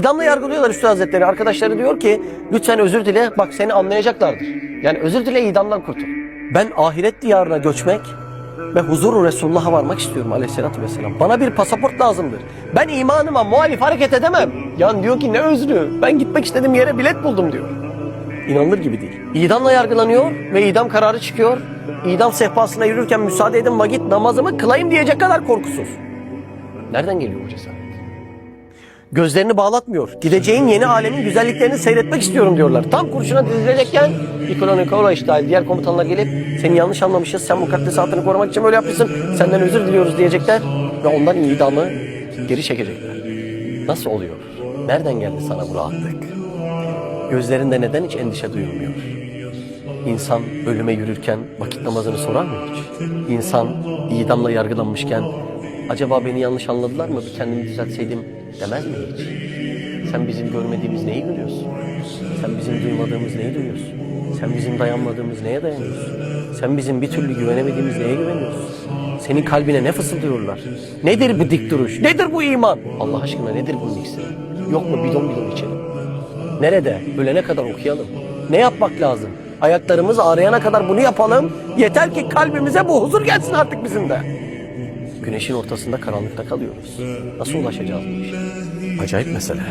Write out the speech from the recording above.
İdamla yargılıyorlar Üstad Hazretleri. Arkadaşları diyor ki lütfen özür dile bak seni anlayacaklardır. Yani özür dile idamdan kurtul. Ben ahiret diyarına göçmek ve huzuru Resulullah'a varmak istiyorum aleyhissalatü vesselam. Bana bir pasaport lazımdır. Ben imanıma muhalif hareket edemem. Yani diyor ki ne özrü ben gitmek istediğim yere bilet buldum diyor. İnanılır gibi değil. İdamla yargılanıyor ve idam kararı çıkıyor. İdam sehpasına yürürken müsaade edin vakit namazımı kılayım diyecek kadar korkusuz. Nereden geliyor bu cesaret? Gözlerini bağlatmıyor. Gideceğin yeni alemin güzelliklerini seyretmek istiyorum diyorlar. Tam kurşuna dizilecekken Nikola Nikola işte diğer komutanlar gelip seni yanlış anlamışız. Sen mukaddesatını korumak için böyle yapmışsın. Senden özür diliyoruz diyecekler. Ve ondan idamı geri çekecekler. Nasıl oluyor? Nereden geldi sana bu rahatlık? Gözlerinde neden hiç endişe duyulmuyor? İnsan ölüme yürürken vakit namazını sorar mı hiç? İnsan idamla yargılanmışken acaba beni yanlış anladılar mı bir kendimi düzeltseydim demez mi hiç? Sen bizim görmediğimiz neyi görüyorsun? Sen bizim duymadığımız neyi duyuyorsun? Sen bizim dayanmadığımız neye dayanıyorsun? Sen bizim bir türlü güvenemediğimiz neye güveniyorsun? Senin kalbine ne fısıldıyorlar? Nedir bu dik duruş? Nedir bu iman? Allah aşkına nedir bunun iksiri? Yok mu bidon bidon içelim? Nerede? Ölene kadar okuyalım. Ne yapmak lazım? Ayaklarımız ağrıyana kadar bunu yapalım. Yeter ki kalbimize bu huzur gelsin artık bizim de. Güneşin ortasında karanlıkta kalıyoruz. Nasıl ulaşacağız bu işe? Acayip mesele.